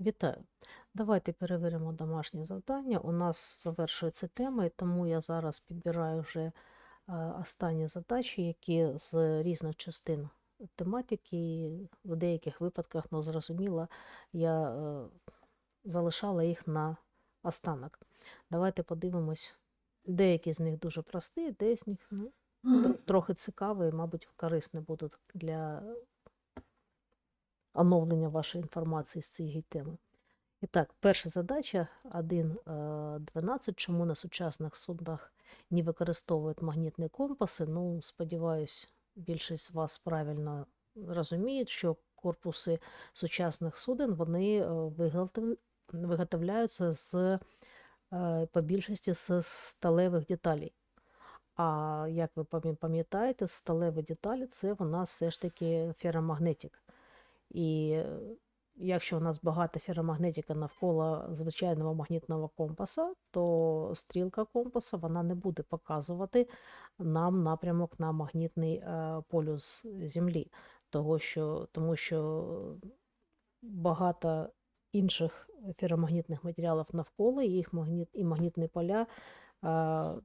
Вітаю! Давайте перевіримо домашнє завдання. У нас завершується тема, і тому я зараз підбираю вже е, останні задачі, які з різних частин тематики. В деяких випадках, ну зрозуміло, я е, залишала їх на останок. Давайте подивимось. Деякі з них дуже прості, деякі з них ну, трохи цікаві, мабуть, корисні будуть для оновлення вашої інформації з цієї теми. І так, перша задача 1.12. Чому на сучасних суднах не використовують магнітні компаси? Ну, сподіваюсь, більшість з вас правильно розуміють, що корпуси сучасних суден вони е, виготовляються з е, по більшості з сталевих деталей. А як ви пам'ятаєте, сталеві деталі це у нас все ж таки феромагнетик. І е, якщо у нас багато феромагнетика навколо звичайного магнітного компаса, то стрілка компаса вона не буде показувати нам напрямок на магнітний е, полюс Землі, того що, тому що багато інших феромагнітних матеріалів навколо, і їх магніт, і магнітні поля е,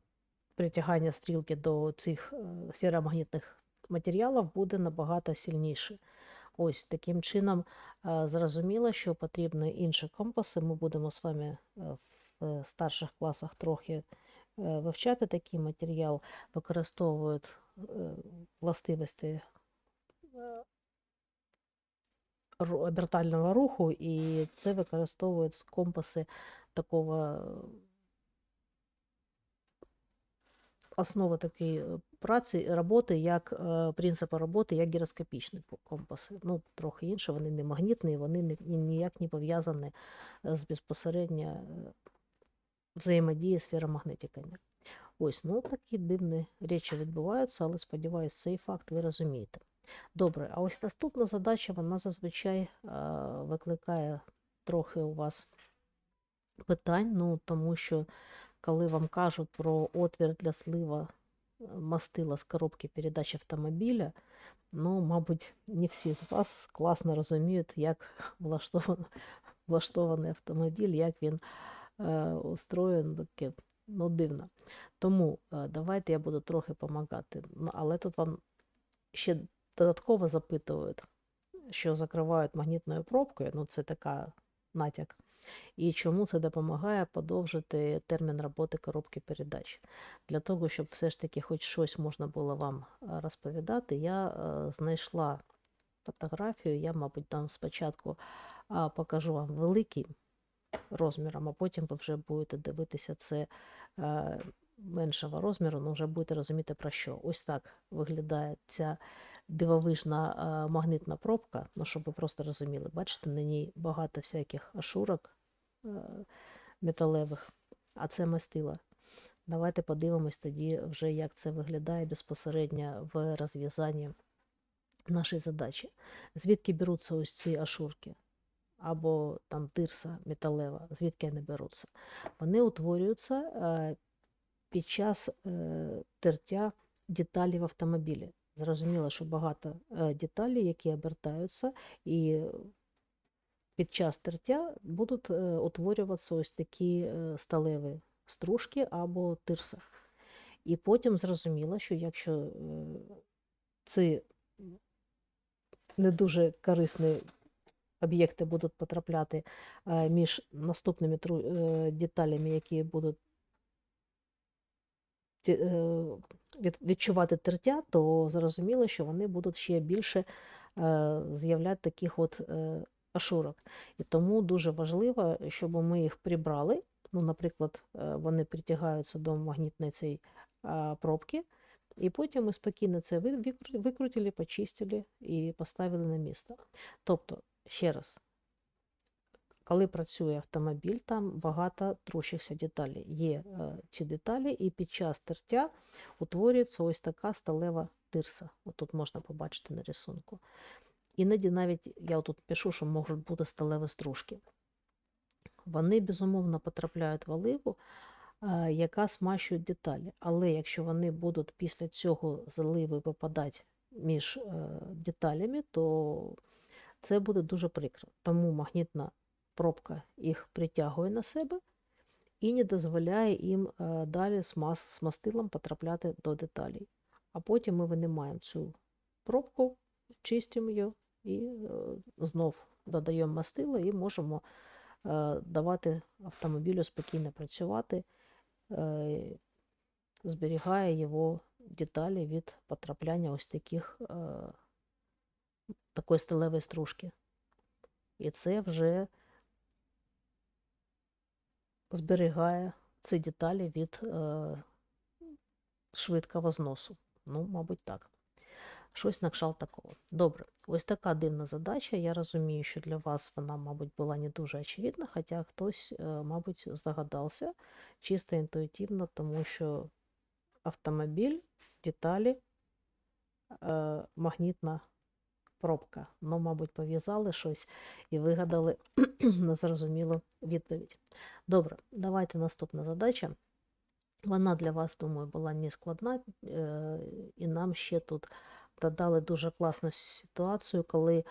притягання стрілки до цих феромагнітних матеріалів буде набагато сильніше. Ось таким чином е, зрозуміло, що потрібні інші компаси. Ми будемо з вами е, в старших класах трохи е, вивчати такий матеріал, використовують е, властивості е, обертального руху, і це використовують компаси такого е, основа такої е, праці роботи, як е, принципи роботи, як гіроскопічні компаси. Ну, трохи інше, вони не магнітні, вони ні- ні- ніяк не пов'язані е, з безпосередньо е, взаємодією з. Ось, ну такі дивні речі відбуваються, але сподіваюся, цей факт ви розумієте. Добре, а ось наступна задача, вона зазвичай викликає трохи у вас питань, ну тому що коли вам кажуть про отвір для слива мастила з коробки передач автомобіля, ну, мабуть, не всі з вас класно розуміють, як влаштований, влаштований автомобіль, як він е, устроєн, таке, ну, дивно. Тому е, давайте я буду трохи допомагати. Ну, але тут вам ще додатково запитують, що закривають магнітною пробкою, ну це така натяк. І чому це допомагає подовжити термін роботи коробки передач. Для того, щоб все ж таки хоч щось можна було вам е, розповідати, я е, знайшла фотографію. Я, мабуть, там спочатку покажу вам великий розміром, а потім ви вже будете дивитися це е, меншого розміру, ну вже будете розуміти про що. Ось так виглядає ця дивовижна е, магнитна пробка, ну щоб ви просто розуміли. Бачите, на ній багато всяких ашурок е, металевих, а це мастила. Давайте подивимось тоді вже, як це виглядає безпосередньо в розв'язанні нашої задачі. Звідки беруться ось ці ашурки? Або там тирса металева, звідки вони беруться? Вони утворюються е, під час е, тертя деталей в автомобілі. Зрозуміло, що багато е, деталей, які обертаються, і під час тертя будуть е, утворюватися ось такі сталеві стружки або тирса. І потім зрозуміло, що якщо ці не дуже корисні об'єкти будуть потрапляти між наступними деталями, які будуть відчувати тертя, то зрозуміло, що вони будуть ще більше е, з'являти таких от е, ашурок. І тому дуже важливо, щоб ми їх прибрали. Ну, наприклад, е, вони притягаються до магнітної цієї пробки, і потім ми спокійно це ви- викрутили, почистили і поставили на місце. Тобто, ще раз, коли працює автомобіль, там багато трущихся деталей. Є е, ці деталі, і під час тертя утворюється ось така сталева тирса. Отут можна побачити на рисунку. Іноді навіть я тут пишу, що можуть бути сталеві стружки. Вони, безумовно, потрапляють в оливу, е, яка смащує деталі. Але якщо вони будуть після цього заливи випадати між е, деталями, то це буде дуже прикро. Тому магнітна пробка їх притягує на себе і не дозволяє їм е, далі з, мас, з мастилом потрапляти до деталей. А потім ми винімаємо цю пробку, чистимо її і е, знов додаємо мастило і можемо е, давати автомобілю спокійно працювати, зберігає його деталі від потрапляння ось таких такої сталевої стружки. І це вже зберігає ці деталі від е, швидкого зносу. Ну, мабуть, так. Щось на кшталт такого. Добре, ось така дивна задача. Я розумію, що для вас вона, мабуть, була не дуже очевидна, хоча хтось, е, мабуть, здогадався чисто інтуїтивно, тому що автомобіль, деталі, е, магнітна пробка. Ну, мабуть, пов'язали щось і вигадали незрозумілу відповідь. Добре, давайте наступна задача. Вона для вас, думаю, була не складна, е, і нам ще тут додали дуже класну ситуацію, коли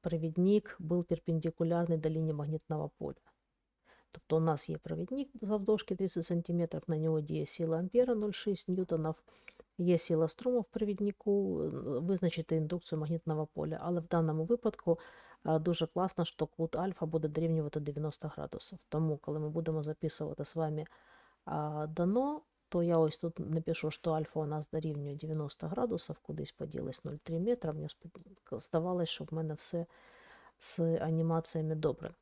провідник був перпендикулярний до лінії магнітного поля. Тобто у нас є провідник завдовжки 30 см, на нього діє сила ампера 0,6 ньютонів, є сила струму в провіднику, е, визначити індукцію магнітного поля. Але в даному випадку дуже класно, що кут альфа буде дорівнювати 90 градусів. Тому, коли ми будемо записувати з вами дано, то я ось тут напишу, що альфа у нас дорівнює 90 градусів, кудись поділись 0,3 метра. Здавалось, що в мене все з анімаціями добре.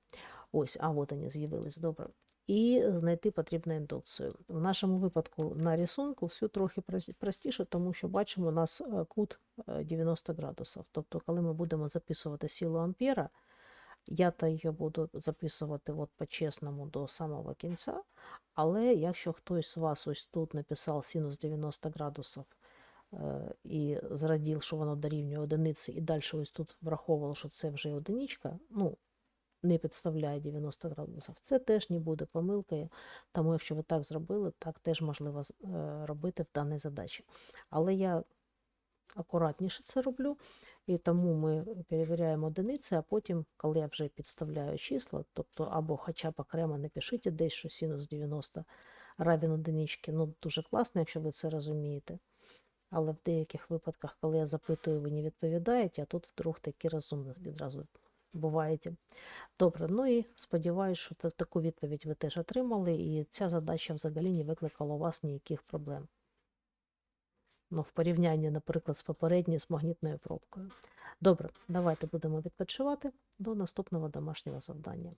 Ось, а от вони з'явились добре. І знайти потрібну індукцію. В нашому випадку на рисунку все трохи простіше, тому що бачимо, у нас е, кут е, 90 градусів. Тобто, коли ми будемо записувати силу ампера, я та її буду записувати от по-чесному до самого кінця. Але якщо хтось з вас ось тут написав синус 90 градусів е, і зрадів, що воно дорівнює одиниці, і далі ось тут враховував, що це вже одиничка, ну, не підставляє 90 градусів, це теж не буде помилкою. Тому якщо ви так зробили, так теж можливо е, робити в даній задачі. Але я акуратніше це роблю, і тому ми перевіряємо одиниці, а потім, коли я вже підставляю числа, тобто або хоча б окремо напишіть десь, що синус 90 равен одинички, ну дуже класно, якщо ви це розумієте. Але в деяких випадках, коли я запитую, ви не відповідаєте, а тут вдруг такі розумні відразу буваєте. Добре, ну і сподіваюся, що таку відповідь ви теж отримали, і ця задача взагалі не викликала у вас ніяких проблем. Ну, в порівнянні, наприклад, з попередньою з магнітною пробкою. Добре, давайте будемо відпочивати до наступного домашнього завдання.